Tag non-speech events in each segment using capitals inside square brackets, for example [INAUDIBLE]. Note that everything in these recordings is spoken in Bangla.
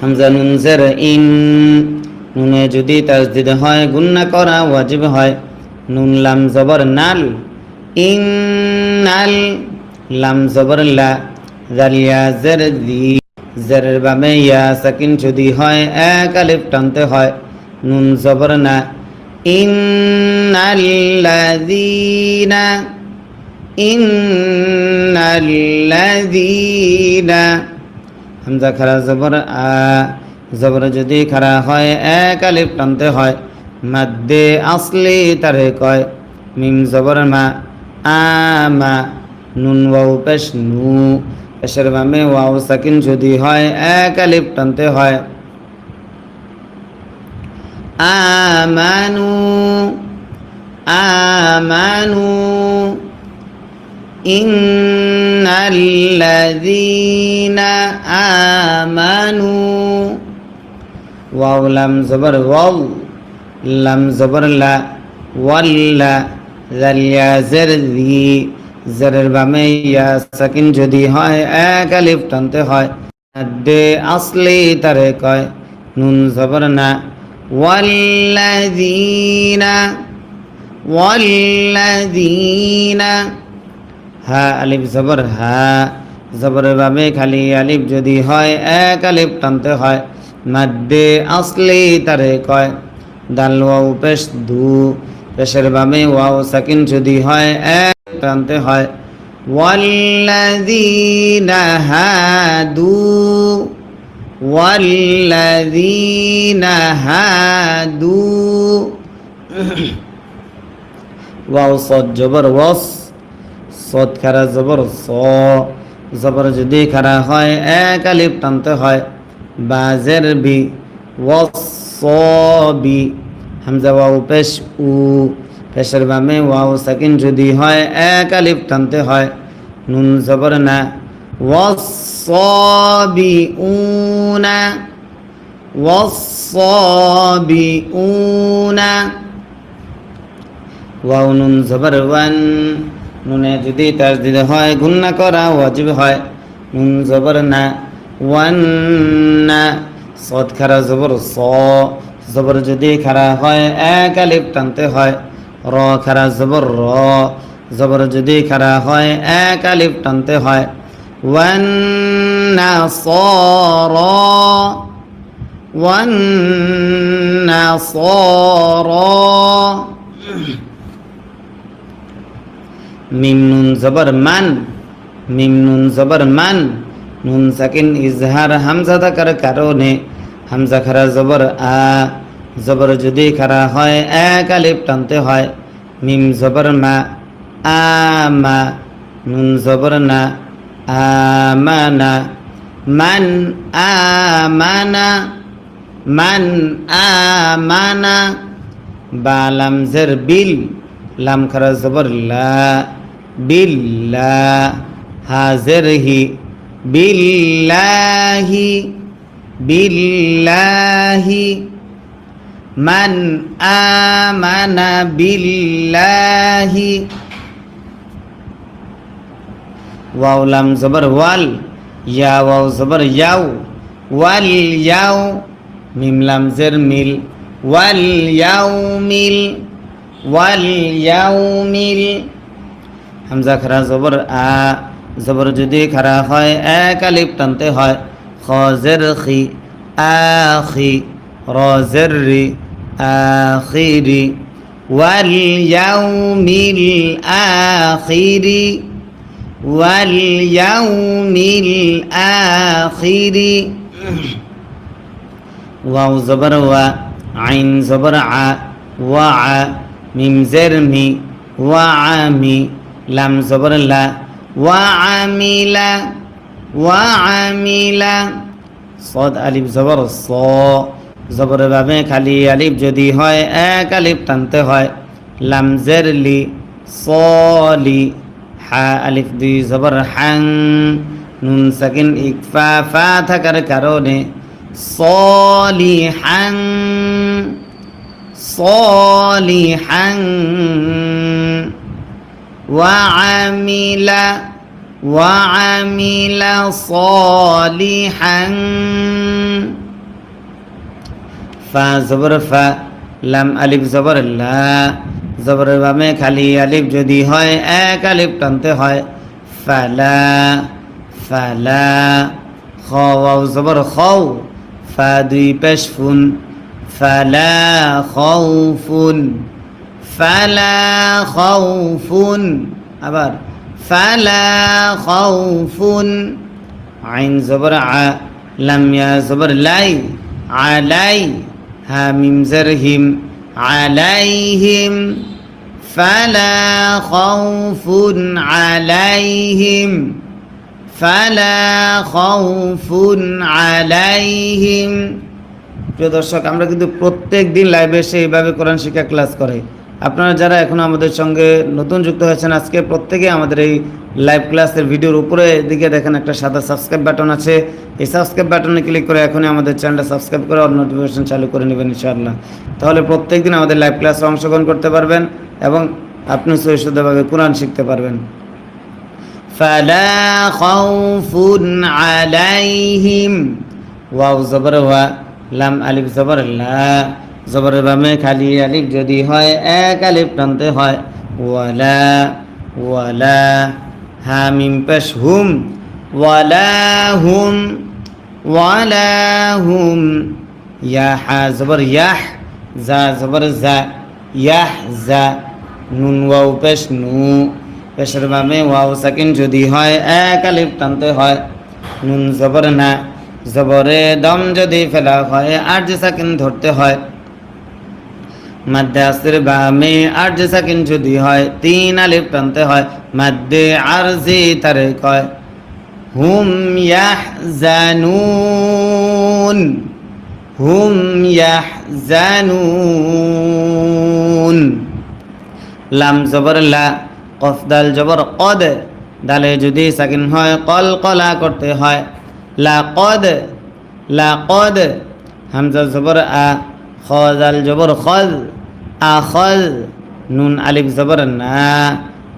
হামজা নুন জের ইন। নুনে যদি তাজদিদ হয়, গুন্না করা ওয়াজিব হয়। নুন লাম জবর নাল ইন নাল লাম জবর লা। জালিয়া জের দি জেরের বামে ইয়া সাকিন যদি হয়, এক আলিফ টানতে হয়। নুন জবর না ইন্নাল্লাযীনা ইন্নাল্লাযীনা হামজা খারা জবর, আ, জবর যদি খারা হয়, এক আলিফ টানতে হয়। মাদ্দে আসলি তারে কয়, মিম জবর মা আমা নুন ওয়াও পেশ নু। পেশের বামে ওয়াও সাকিন যদি হয়, এক আলিফ টানতে হয়। আমানু আমানু إن الذين آمنوا واو لم زبر واو لم زبر لا ولا ذل يا زر ذي জেরের বামে ইয়া সাকিন যদি হয় এক আলিফ টানতে হয় দে আসলি তারে কয় নুন জবর না ওয়াল্লাযীনা ওয়াল্লাযীনা হা আলিফ জবর, হা। জবরের বাবে খালি আলিফ যদি হয়, এক আলিফ টানতে হয়। মাদ্দে আসলি তারে কয়, দাল ওয়াও পেশ দু। পেশের বামে ওয়াও সাকিন যদি হয়, এক টানতে হয়। ওয়াল্লাযীনা হাদু। ওয়াল্লাযীনা হাদু। ওয়াও সদ জবর ওয়াস। সদ খারা জবর স। জবর যদি খারা হয়, এক আলিফ টানতে হয়। বাজের বি ওয়াসবি হামজা ওয়াও পেশ উ। পেশের বামে ওয়াও সাকিন যদি হয়, এক আলিফ টানতে হয়। নুন জবর না। ওয়াসবি উনা ওয়াসবি উনা ওয়াও নুন জবর ওয়ান। নুনে যদি তাজদিদ হয়, গুন্না করা ওয়াজিব হয়। নুন জবর না, ওয়ান না সদ খারা জবর স। জবর যদি খারা হয়, এক আলিফ টানতে হয়। র খারা জবর র। জবর যদি খারা হয়, এক আলিফ টানতে হয়। ওয়ান না, স, র। ওয়ান না, স, র। মিম নুন জবর মান, মিম নুন জবর মান, নুন সাকিন ইজহার হামজা থাকার কারণে, হামজা খারা জবর আ, জবর যদি খারা হয়, এক আলিফ টানতে হয়, মিম জবর মা আমা নুন জবর না আমানা মান আমানা মান আমানা বা লামজের বিল, লাম খারা জবর লা বিল্লা হাজের হি বিল্লাহি বিল্লাহি, মান আমানা বিল্লাহি। ওয়াও, লাম জবর ওয়াল, ইয়া, ওয়াও, জবর ইয়াও, ওয়াল ইয়াও, মিম, লাম, জের, মিল, ওয়াল ইয়াউমিল ওয়াল ইয়াউমিল হামজা খারা জবর আ জবর যদি খারা হয় এক আলিফ টানতে হয় খজের খি আখি রজের রি আখিরি ওয়াল ইয়াউমিল আখিরি ওয়াল ইয়াউমিল আখিরি ওয়াও জবর ওয়া আইন জবর আ ওয়া আ লাম জবর লা। ওয়া আমিলা ওয়া আমিলা। সদ আলিফ জবর স। জবরের ভাবে খালি আলিফ যদি হয়, এক আলিফ টানতে হয়। লাম জের লি সলি হা আলিফ দুই জবর হাং। নুন সাকিন ইকফা, ফা থাকার কারণে সলিহাং সলিহাং وعمل وعمل صالحا ফা জবর ফা লাম আলিফ জবর লা জবরের বামে খালি আলিফ যদি হয় এক আলিফ টানতে হয় ফালা ফালা খ ওয়াও জবর খৌ ফা দুই পেশ ফুন ফালা খৌফুন আবার আইন জবর আ লাই, আলাই, হা মিম হিম, আলাইহিম, ফালা খাউফুন, আলাইহিম, ফালা খাউফুন, আলাইহিম। প্রিয় দর্শক, আমরা কিন্তু প্রত্যেক দিন লাইভে এসে এইভাবে কোরআন শিক্ষা ক্লাস করে। আপনারা যারা এখনো আমাদের সঙ্গে নতুন যুক্ত হয়েছেন আজকে প্রত্যেকে আমাদের এই লাইভ ক্লাসের ভিডিওর উপরে দিকে দেখেন একটা সাদা সাবস্ক্রাইব বাটন আছে এই সাবস্ক্রাইব বাটনে ক্লিক করে এখনই আমাদের চ্যানেলটা সাবস্ক্রাইব করে অল নোটিফিকেশন চালু করে নেবেন ইনশাআল্লাহ তাহলে প্রত্যেক দিন আমাদের লাইভ ক্লাসে অংশগ্রহণ করতে পারবেন এবং আপনি সহিষ্ণুভাবে কোরআন শিখতে পারবেন فلا خوف عليهم ওয়াও জবর ওয়া লাম আলিফ জবর লা জবরের বামে খালি আলিফ যদি হয়, এক আলিফ টানতে হয়। ওয়ালা ওয়ালা হা মিম পেশ হুম, ওয়ালা হুম ওয়ালা হুম, ইয়া হা জবর ইয়াহ, জা জবর জা, ইয়াহ জা, নুন ওয়াও পেশ নু, পেশের বামে ওয়াও সাকিন যদি হয়, এক আলিফ টানতে হয়। নুন জবর না, জবরে দম যদি ফেলা হয় আর যে সাকিন ধরতে হয়। মাদ্দে আসির বামে আর যে সাকিন যদি হয়, তিন আলিফ টানতে হয়, মাদ্দে আরজি তারে কয় হুম ইয়াহজানুন হুম ইয়াহজানুন। লাম জবর লা, কফ দাল জবর কদ, দালে যদি সাকিন হয়, কল কলা করতে হয়। লা কদ লা কদ, হামজা জবর আ। খ দাল জবর খদ আ খদ নুন আলিফ জবর না।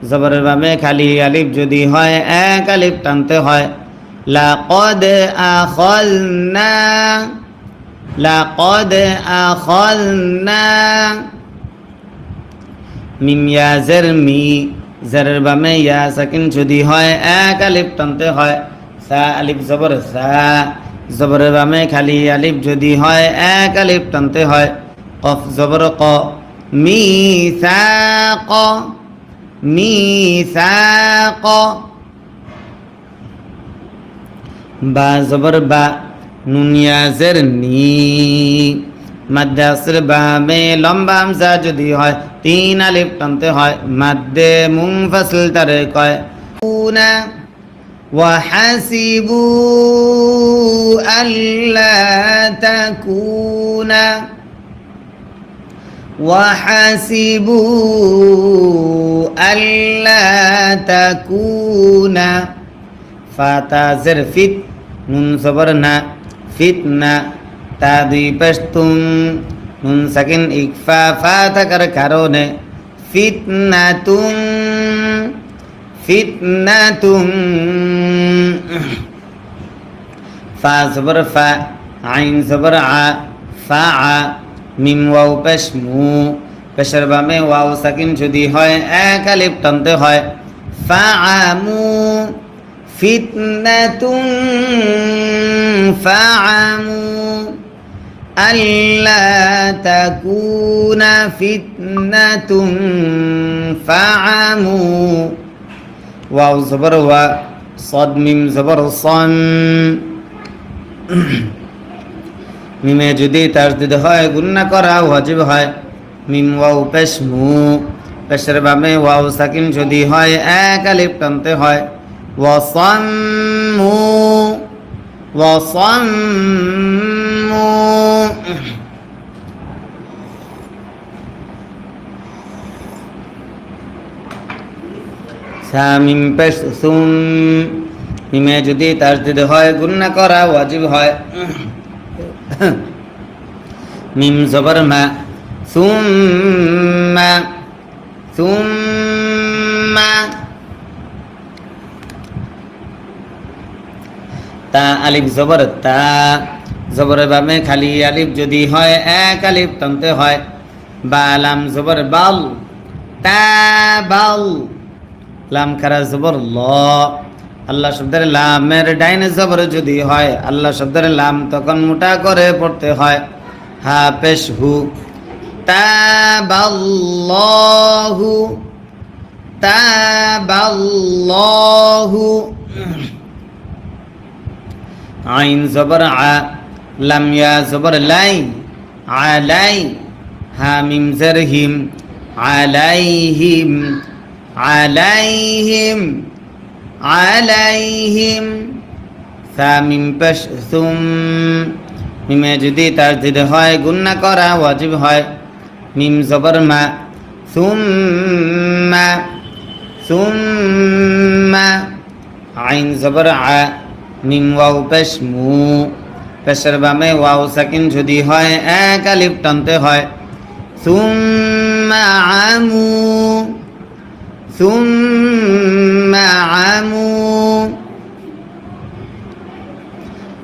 জবরের বামে খালি আলিফ যদি হয়, এক আলিফ টানতে হয়। লা কদ আ খল না আ খল না। মিম ইয়া জের মি, জেরের বামে ইয়া সাকিন যদি হয়, এক আলিফ টানতে হয়। সা আলিফ জবর সা। জবরের বামে খালি আলিফ যদি হয়, এক আলিফ টানতে হয়। কফ জবর ক। মি ক মি ক বা জবর বা নুনিয়া জের নি। মাদ্রাসের বামে লম্বা হামজা যদি হয়, তিন আলিফ টানতে হয়। মাদ্দে মুং ফাসল তারে কয়। উনা وحسبوا ألا تكون وحسبوا ألا تكون فتازر فت نون صبرنا فتنة تادي پشتم نون سكن اكفا فاتكر كارون فتنة কারণে ফিতনাতুম ফিতনাতুম ফা সবর ফা আইন সবর আ ফা আ মিম ওয়াও পেশ মু পেশের বামে ওয়াও সাকিন যদি হয় এক আলিফ টানতে হয় ফা আমু فتنة فعموا ألا تكون فتنة فعموا ওয়াও জবর ওয়া, সদ মিম জবর সন। মিমে যদি তাজদিদ হয়, গুন্না করা ওয়াজিব হয়। মিম ওয়াও পেশ মু, পেশের বামে ওয়াও সাকিম যদি হয়, এক আলিফ টানতে হয়। ওয়াসন মু ওয়াসন মু। থা মিম পেশ সুম মিমে যদি তাজদিদ হয় গুন্না করা ওয়াজিব হয়। মিম জবর মা। সুম্মা। সুম্মা। তা আলিফ জবর, তা জবর বামে খালি আলিফ যদি হয়, এক আলিফ তন্তে হয়। বা আলাম জবর বাল, তা বাউল লাম খারা জবর ল। আল্লাহ শব্দের লামের ডাইনে জবর যদি হয়, আল্লাহ শব্দের লাম তখন মোটা করে পড়তে হয়। হা পেশ হু। তাবাল্লাহু। তাবাল্লাহু। আইন জবর আ, লাম ইয়া জবর লাই আলাই হা মিম জের হিম। আলাইহিম আলাইহিম আলাইহিম সা মিম পেশ সুম, মিমে যদি তার দিতে হয়, গুন্না করা ওয়াজিব হয়। মিম জবর মা সুম্মা সুম্মা আইন জবর আ, মিম ওয়াও পেশ মু। পেশের বামে ওয়াও সাকিন যদি হয়, এক আলিফ টানতে হয়। সুম্মা আমু ثم عموا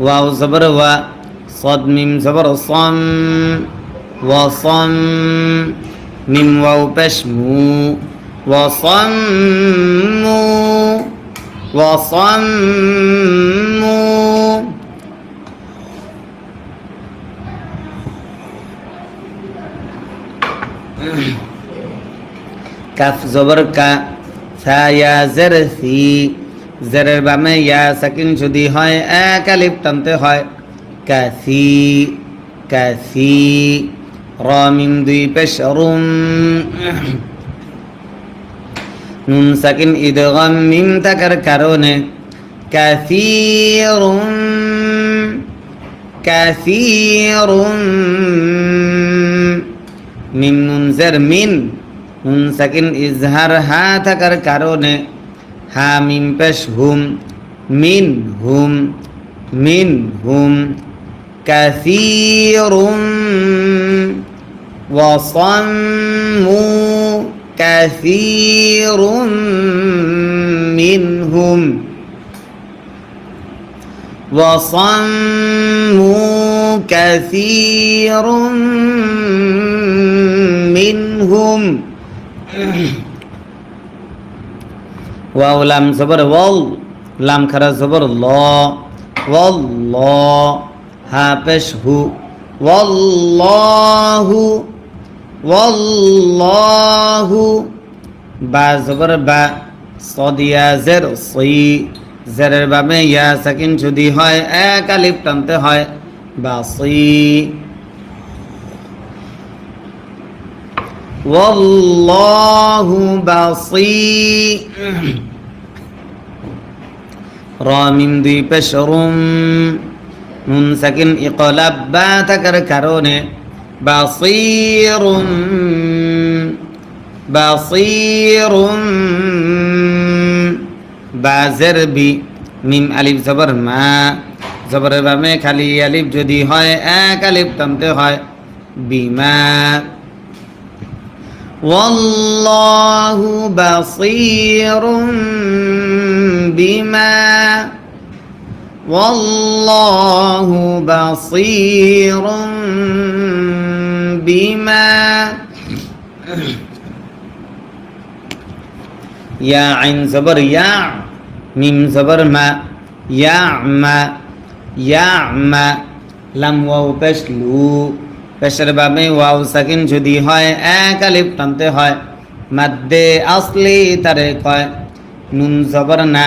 واو زبر و صد ميم زبر صم وصم ميم واو بشمو وصموا وصموا কাফ জবর কা সা ইয়া জের সি। জেরের বামে ইয়া সাকিন যদি হয়, এক আলিফ টানতে হয়। কাসি কাসি র মিম দুই পেশ রুম। নুন সাকিন ইদগাম মিম থাকার কারণে। কাসিরুম কাসিরুম মিম নুন জের মিন। নুন সাকিন ইজহার হা থাকার কারণে হা মিম পেশ হুম মিন হুম মিন হুম كثير وصموا كثير منهم وصموا كثير منهم ওয়াও লাম জবর ওয়াল লাম খারা জবর ল ওয়াল ল হা পেশ হু ওয়াল্লাহু ওয়াল্লাহু বা জবর বা সদিয়া জের সই জেরের বামে ইয়া সাকিন যদি হয় এক আলিফ টানতে হয় বা সই ওয়াল্লাহু বাসি রা মিম দুই পেশ রুম নুন সাকিন ইকলাব বা থাকার কারণে বাসিরুম বাসিরুম বাজের বি মিম আলিফ জবর মা জবরের বামে খালি আলিফ যদি হয় এক আলিফ টানতে হয় বিমা والله بصير بما والله بصير بما يا عين زبر يا ميم زبر ما يعمى يعمى لم وو بشلو. পেশের বাবে ওয়াও সাকিন যদি হয়, এক আলিফ টানতে হয়। মাদ্দে আসলি তারে কয়, নুন জবর না।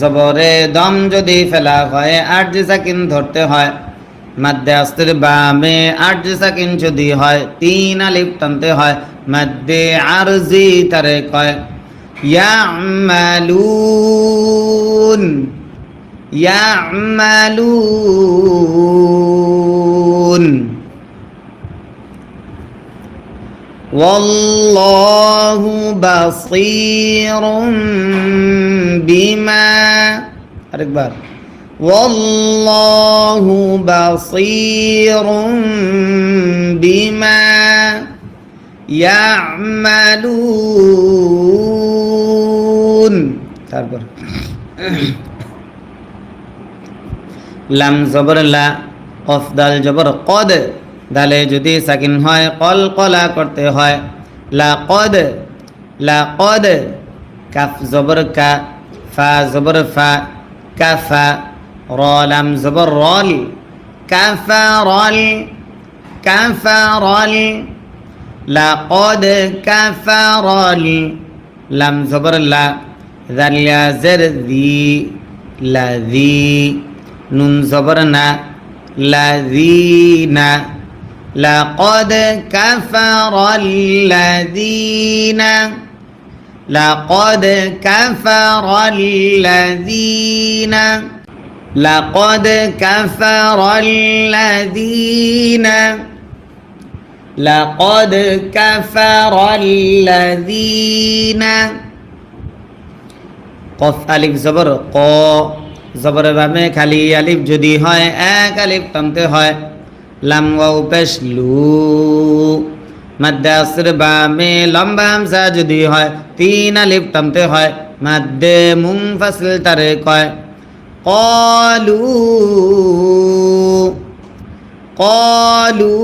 জবরে দম যদি ফেলা হয়, আট সাকিন ধরতে হয়। মাদ্দে আস্তের বামে আট সাকিন যদি হয়, তিন আলিফ টানতে হয়। মাদ্দে আরজি তারে কয়, ইয়ামালুন ইয়ামালুন। والله بصير بما আরেকবার والله بصير بما يعملون তারপর লাম জবর লা কফ দাল জবর কদ তাহলে যদি সাকিন হয়, কল কলা করতে হয়। লা কদ লা কদ কাফ জবর কা, ফা জবর ফা, কাফা র লাম জবর রল, কাফা রল কাফা রল লা কদ কাফা রল, লাম জবর লা জালিয়া জের দি, লা দি, নুন জবর না, লা দি না। لقد كفر الذين لقد كفر الذين لقد كفر الذين لقد كفر الذين কফ আলিফ জবর ক জবর বামে খালি আলিফ যদি হয় এক আলিফ টানতে হয় লাম ওয়াও পেশ লু মাদ্দাসের বামে লম্বা হামসা যদি হয়, তিন আলিফ টানতে হয়, মাদ্দে মুং ফাসিল তারে কয়, কলু। কলু।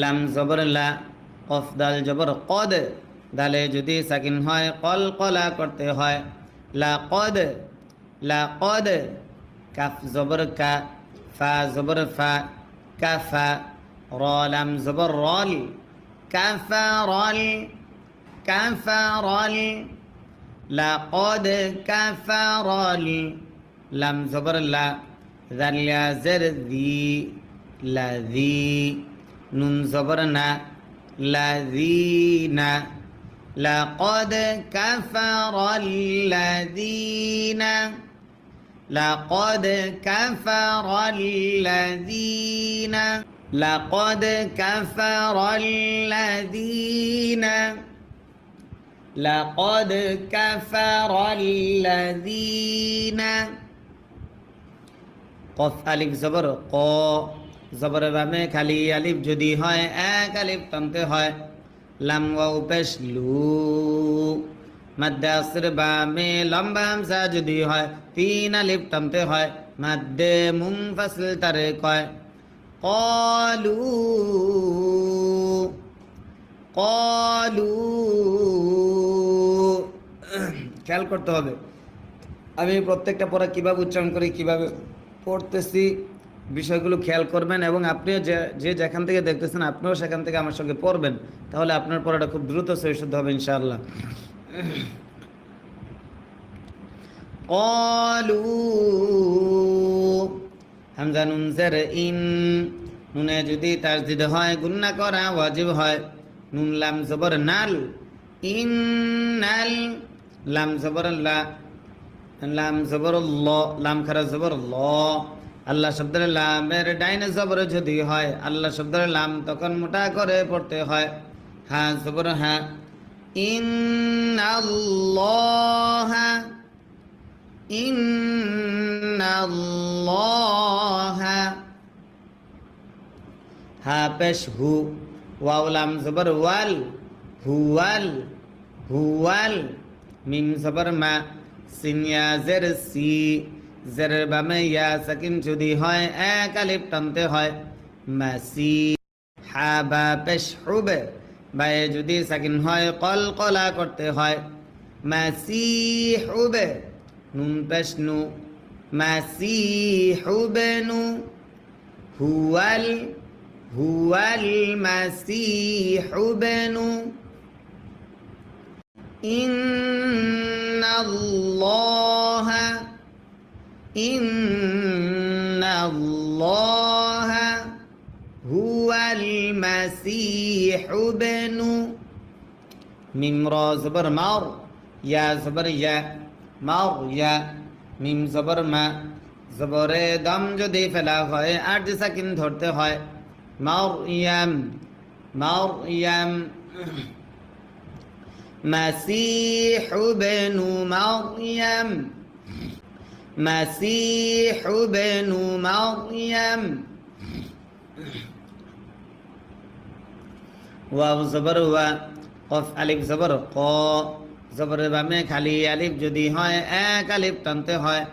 লাম জবর লা, কফ দাল জবর কদ। দালে যদি সাকিন হয়, কল কলা করতে হয়, লা কদ লা কদ। كف زبر ك فا زبر فا كف را لم زبر رال كفرل كفرل لقد كفرل لم زبر لا ذل زر ذي لذي نون زبرنا لذين لقد كفر الذين لقد كفر الذين لقد كفر الذين لقد كفر الذين কফ আলিফ জবর ক জবর বামে খালি আলিফ যদি হয় এক আলিফ টানতে হয় লাম ওয়াও পেশ লু মাদ্দে আসর বামে লম্বা হামসা যদি হয়, তিন আলিফ টানতে হয়। মাদ্দে মুং ফাসল তারে কয়, কলু কলু। খেয়াল করতে হবে। আমি প্রত্যেকটা পড়া কীভাবে উচ্চারণ করি, কীভাবে পড়তেছি, বিষয়গুলো খেয়াল করবেন এবং আপনিও যে যে যেখান থেকে দেখতেছেন, আপনিও সেখান থেকে আমার সঙ্গে পড়বেন। তাহলে আপনার পড়াটা খুব দ্রুত সহিষ্ণুদ্ধ হবে ইনশাআল্লাহ। [SIGHS] قالوا হামজা নুন জের ইন নুনে যদি তাসদিদ হয় গুন্না করা ওয়াজিব হয় নুন লাম জবর নাল ইন্নাল লাম জবর লা লাম জবর ল লাম খারা জবর ল আল্লাহ শব্দের লামের ডাইনে জবর যদি হয় আল্লাহ শব্দের লাম তখন মোটা করে পড়তে হয় হ্যাঁ জবর হ্যাঁ ইন্নাল্লাহ হা পেশ হু ওয়াও লাম জবর ওয়াল হুয়াল হুয়াল মিম জবর মা সিনিয়া জের সি জের বামে ইয়া সাকিন যদি হয় এক আলিফ টানতে হয় মাসি হা বা পেশ হুবে বায়ে যদি সাকিন হয় কল কলা করতে হয় মাসি হুবে নুন পেশ নু মাসি হুবে নু হুয়াল হুয়াল মাসিহ বনু إن الله إن الله هو المسيح ابن মিম র জবর মার ইয়া জবর ইয়া মার ইয়া মিম জবর মা জবরে দম যদি ফেলা হয় আর যে সাকিন ধরতে হয় মার ইয়াম মার ইয়াম مسيح ابن مريم مسيح ابن مريم ওয়াও জবর ওয়া কফ আলিফ জবর ক জবর বামে খালি আলিফ যদি হয় এক আলিফ টানতে হয়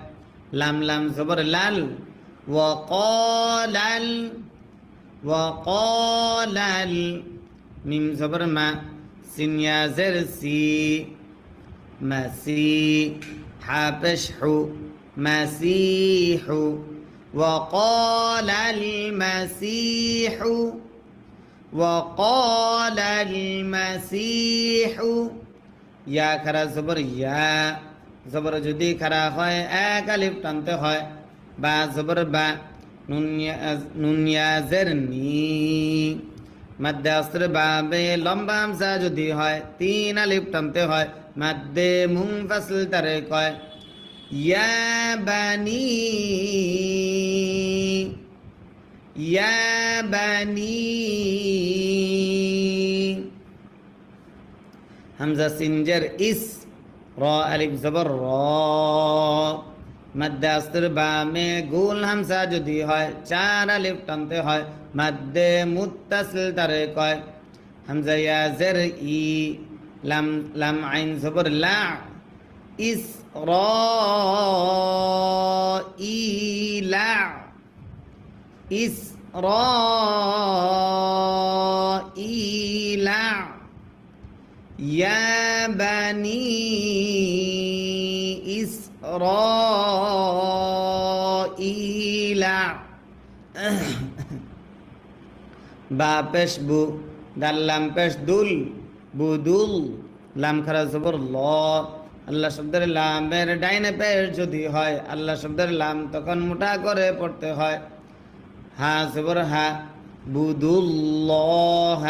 লাম লাম জবর লাল ওয়াকালাল ওয়াকালাল মিম জবর মা সিন ইয়া জের সি মাসি হাপেশ হু মাসিহু وقال المسيح وقال المسيح ইয়া খারা জবর ইয়া জবর যদি খারা হয় এক আলিফ টানতে হয় বা জবর বা নুনিয়াজের নি মাদ্দে অস্ত্র বাবে লম্বা হামসা যদি হয় তিন আলিফ টানতে হয় মাদ্দে মুং ফাসল তারে কয় ইয়া বানি হামজা সিনজার ইস, র, আলিফ, জবর, র। মধ্যে আস্তর বামে গোল হামসা যদি হয়, চার আলিফ টানতে হয় মধ্যে মুত্তাসিল তারে কয়। হামজা ইয়াজের ই, লাম লাম আইন, জবর, লা, ইস, র, ই লা ইস র ই লা يا بني إسرائيل বা পেশ বু দাল্লাম পেশ দুল বুদুল লাম খারা জবর ল আল্লাহ শব্দের লামের ডাইনে পেশ যদি হয় আল্লাহ শব্দের লাম তখন মোটা করে পড়তে হয় হা জবর হা বুদুল্লাহ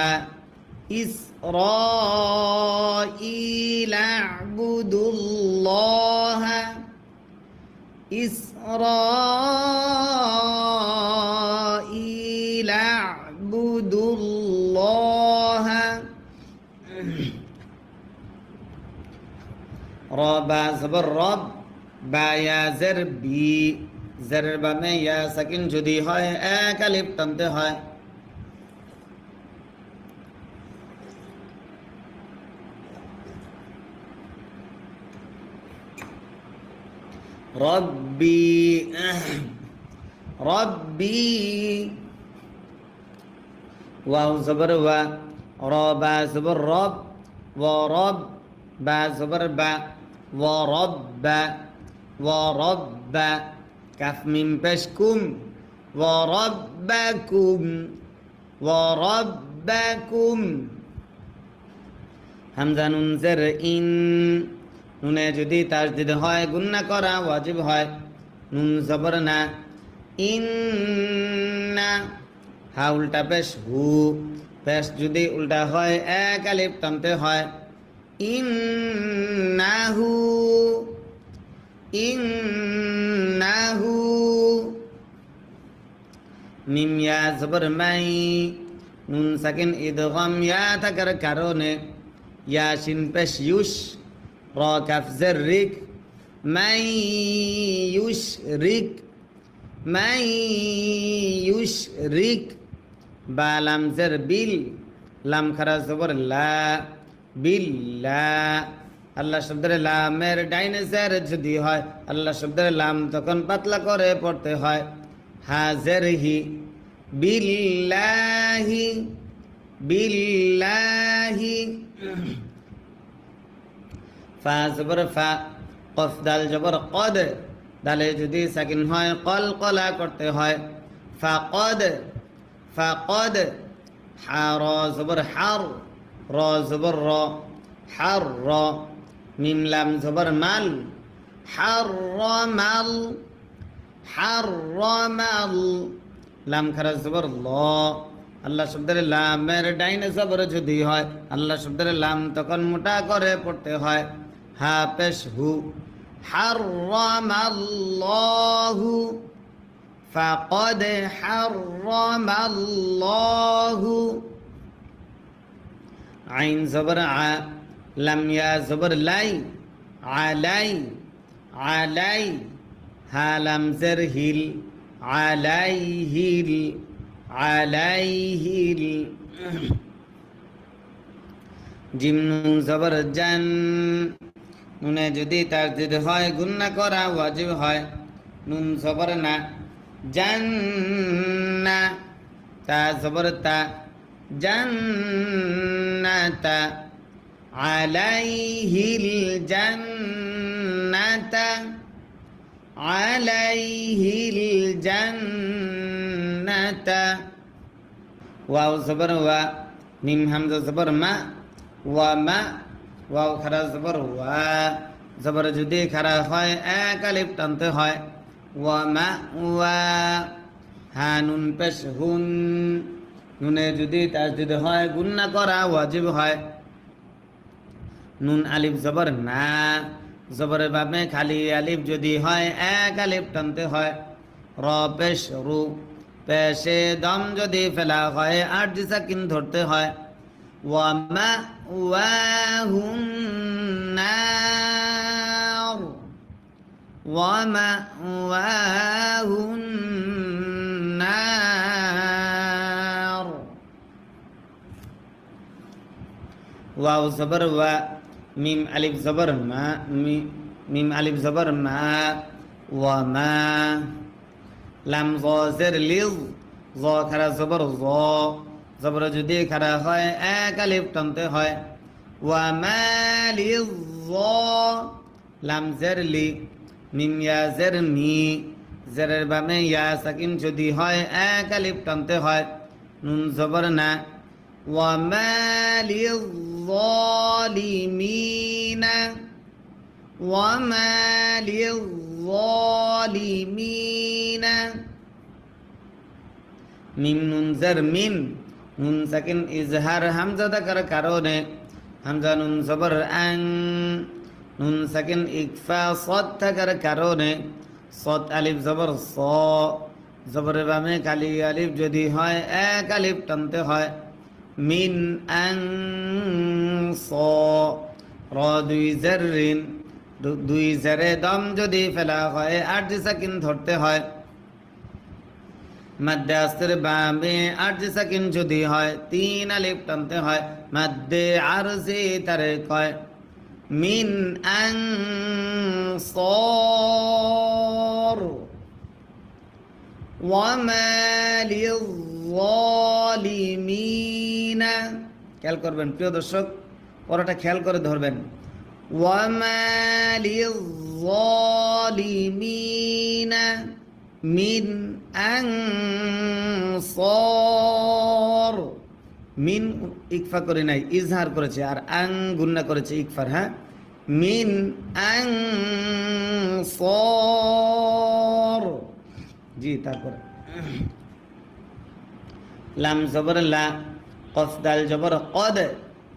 إسرائيل اعبدوا الله إسرائيل اعبدوا الله [CLEARS THROAT] ربا زبر رب বা ইয়া জের বি জেরের বামে ইয়া সাকিন যদি হয়, এক আলিফ টানতে হয়। রব্বি রব্বি ওয়াও জবর ওয়া র বা জবর রব, ও রব বা জবর বা, ও রব বা, ও রব বা। كف من بشكم وربكم وربكم همزة ننزر إن নুনে যদি তাজদিদ হয় গুন্না করা ওয়াজিব হয় নুন জবর না ইন্না হা উল্টা পেশ হু পেশ যদি উল্টা হয় এক আলিফ টানতে হয় ইন্নাহু ইন্নাহু মিম ইয়া জবর মাই নুন সাকিন ইদগম ইয়া থাকার কারণে ইয়া শিন পেশ ইউশ র কাফ জের রিক মাই ইউশরিক মাই ইউশরিক বা লাম জের বিল লাম খারা জবর লা বিল্লা আল্লাহ শব্দের লামের ডাইনেসার যদি হয়, আল্লাহ শব্দের লাম তখন পাতলা করে পড়তে হয়। হাজের হি, বিল্লাহি বিল্লাহি। ফা জবর ফা, কফ দাল জবর কদ, দালে যদি সাকিন হয়, কল কলা করতে হয়। ফা কদ ফা কদ, হা র জবর হার, র জবর র, হার র। মিমলাম জবর মাল হারমাল হারমাল লাম খারাজ জবর ল। আল্লাহ শব্দের লামের ডাইনে জবর যদি হয়, আল্লাহ শব্দের লাম তখন মোটা করে পড়তে হয়। হা পেশ হু হারমাল্লাহু ফাকদ হারমাল্লাহু আইন জবর আ লামিয়া জবর লাই, আলাই আলাই, হালাম জের হিল, আলাই হিল আলাই হিল। জিমনু জবর জান, নুনে যদি তার যদি হয়, গুন্না করা ওয়াজিব হয়। নুন জবর না জান্না তা জবর তা জান্নাতা জান্নাতা আলাইহিল জান্নাতা ওয়াও জবর, ওয়া মিম হামজা জবর, মা, ওয়া, মা, ওয়াও খারা জবর, ওয়া। জবর যদি খারা হয়, এক আলিফ টানতে হয়। ওয়া, মা, ওয়া, হা, নুন পেশ, হুন। নুনে যদি তাজদিদ হয়, গুন্না করা ওয়াজিব হয়। নুন আলিফ জবর না। জবরের বাবে খালি আলিফ যদি হয়, এক আলিফ টানতে হয়। র পেশ রু, পেশে দম যদি ফেলা হয় আর সাকিন ধরতে হয়। ওয়ামা ওয়াহুন নার। ওয়ামা ওয়াহুন নার। ওয়াও জবর ওয়া। মিম আলিফ জবর মা মিম আলিফ জবর মা, ওয়া মা, লাম জ জের লিজ জ খারা জবর জ জবর যদি খারা হয়, এক আলিফ টানতে হয়। ওয়া মা লিজ লাম জের লি, মিম ইয়া জের মি, জেরের বামে ইয়া সাকিন যদি হয়, এক আলিফ টানতে হয়। নুন জবর না। ওয়া মা লিজ للظالمين وما للظالمين মিম নুন জার মিন নুন সাকিন ইজহার হামজা থাকার কারণে হামজা নুন জবর আং নুন সাকিন ইকফা সদ থাকার কারণে সদ আলিফ জবর স জবরের বামে কালি আলিফ যদি হয় এক আলিফ টানতে হয় মিন আং স র দুই জারিন দু- দুই জারে দম যদি ফেলা হয় আট সাকিন ধরতে হয় মাদ্দে আস্তের বামে আট সাকিন যদি হয় তিন আলিফ টানতে হয় মাদ্দে আর সে তারে কয় মিন আং সর وما للظالمين খেয়াল করবেন প্রিয় দর্শক পরোটা খেয়াল করে ধরবেন। মিন আংসর মিন ইকফা করে নাই, ইজহার করেছে, আর আং গুন্না করেছে, ইকফার হ্যাঁ? মিন আং জি, তারপরে। লাম জবর লা, কফ জবর কদ।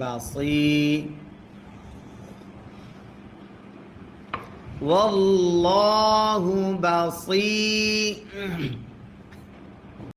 بصير والله بصير